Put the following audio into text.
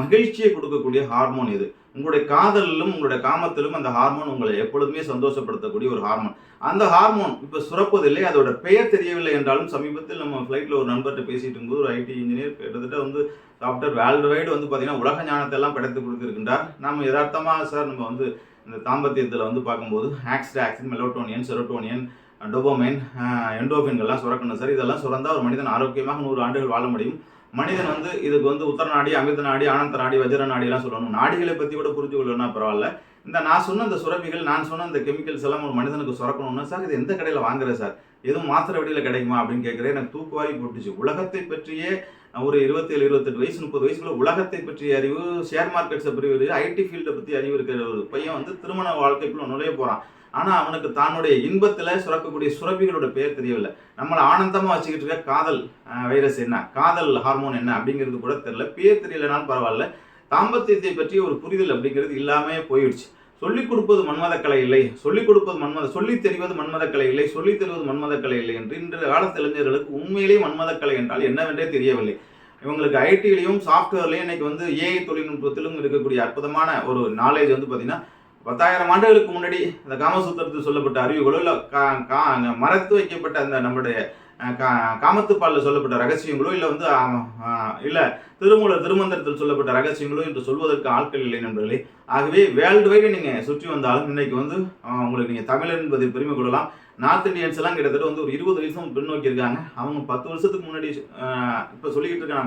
மகிழ்ச்சியை கொடுக்கக்கூடிய ஹார்மோன் இது உங்களுடைய காதலிலும் உங்களுடைய காமத்திலும் அந்த ஹார்மோன் உங்களை எப்பொழுதுமே சந்தோஷப்படுத்தக்கூடிய ஒரு ஹார்மோன் அந்த ஹார்மோன் இப்போ சுரப்பதில்லை அதோட பெயர் தெரியவில்லை என்றாலும் சமீபத்தில் நம்ம ஃப்ளைட்டில் ஒரு நண்பர்கிட்ட பேசிட்டு இருக்கும்போது ஒரு ஐடி இன்ஜினியர் கிட்டத்தட்ட வந்து டாக்டர் வேர்ல்டு வைடு வந்து பார்த்தீங்கன்னா உலக ஞானத்தை எல்லாம் படைத்து கொடுத்துருக்கின்றார். நம்ம யதார்த்தமாக சார் நம்ம வந்து இந்த தாம்பத்தியத்தில் வந்து பார்க்கும்போது ஆக்சிடாக்சின் மெலோட்டோனியன் செரோட்டோனியன் டொபோமைன் என்டோஃபின்கள்லாம் சுரக்கணும் சார் இதெல்லாம் சுரந்தால் ஒரு மனிதன் ஆரோக்கியமாக நூறு ஆண்டுகள் வாழ முடியும். மனிதன் வந்து இதுக்கு வந்து உத்தர நாடி அமிர்த நாடி ஆனந்த நாடி வஜ்ர நாடி எல்லாம் சொல்லணும். நாடிகளை பற்றி கூட புரிஞ்சு கொள்ளணும்னா பரவாயில்ல. இந்த நான் சொன்ன இந்த சுரப்பிகள் நான் சொன்ன இந்த கெமிக்கல்ஸ் எல்லாம் ஒரு மனிதனுக்கு சுரக்கணும்னா சார் இது எந்த கடையில் வாங்குற சார்? எதுவும் மாத்திரை வடியில் கிடைக்குமா? அப்படின்னு கேட்குறேன். எனக்கு தூக்குவாரி போட்டுச்சு. உலகத்தை பற்றியே ஒரு இருபத்தேழு இருபத்தெட்டு வயசு முப்பது வயசுக்குள்ள உலகத்தை பற்றிய அறிவு ஷேர் மார்க்கெட்ஸை பற்றி அறிவு ஐடி ஃபீல்டை பற்றி அறிவு இருக்கிற ஒரு பையன் வந்து திருமண வாழ்க்கைக்குள்ள நுழைய போகிறான் ஆனால் அவனுக்கு தன்னுடைய இன்பத்தில் சுரக்கக்கூடிய சுரப்பிகளோட பேர் தெரியவில்லை. நம்மளை ஆனந்தமாக வச்சுக்கிட்டு இருக்க காதல் வைரஸ் என்ன? காதல் ஹார்மோன் என்ன அப்படிங்கிறது கூட தெரியல. பேர் தெரியலனாலும் பரவாயில்ல. தாம்பத்தியத்தை பற்றி ஒரு புரிதல் அப்படிங்கிறது இல்லாமே போயிடுச்சு. சொல்லிக் கொடுப்பது மன்மத கலை இல்லை. சொல்லிக் கொடுப்பது மன்மத சொல்லித் தெரிவது மன்மத கலை இல்லை. சொல்லித் தருவது மன்மத கலை இல்லை என்று இன்று காலத்து இளைஞர்களுக்கு உண்மையிலேயே மன்மத கலை என்றால் என்னவென்றே தெரியவில்லை. இவங்களுக்கு ஐடிலையும் சாஃப்ட்வேர்லையும் இன்னைக்கு வந்து ஏஐ தொழில்நுட்பத்திலும் இருக்கக்கூடிய அற்புதமான ஒரு நாலேஜ் வந்து பார்த்தீங்கன்னா பத்தாயிரம் ஆண்டுகளுக்கு முன்னாடி இந்த காமசூத்திரத்தில் சொல்லப்பட்ட அறிவுகளோ இல்லை கா கா மறைத்து வைக்கப்பட்ட அந்த நம்மளுடைய கா காமத்துப்பாலில் சொல்லப்பட்ட ரகசியங்களோ இல்லை வந்து இல்லை திருமூல திருமந்திரத்தில் சொல்லப்பட்ட ரகசியங்களோ என்று சொல்வதற்கு ஆட்கள் இல்லை நண்பர்களே. ஆகவே வேர்ல்டு வைடு நீங்கள் சுற்றி வந்தாலும் இன்னைக்கு வந்து உங்களுக்கு நீங்கள் தமிழர் என்பதை பெருமை கொள்ளலாம். நார்த் இந்தியன்ஸ் எல்லாம் கிட்டத்தட்ட வந்து ஒரு இருபது வயசும் பின்னோக்கி இருக்காங்க. அவங்க பத்து வருஷத்துக்கு முன்னாடி இப்போ சொல்லிக்கிட்டு இருக்க நம்ம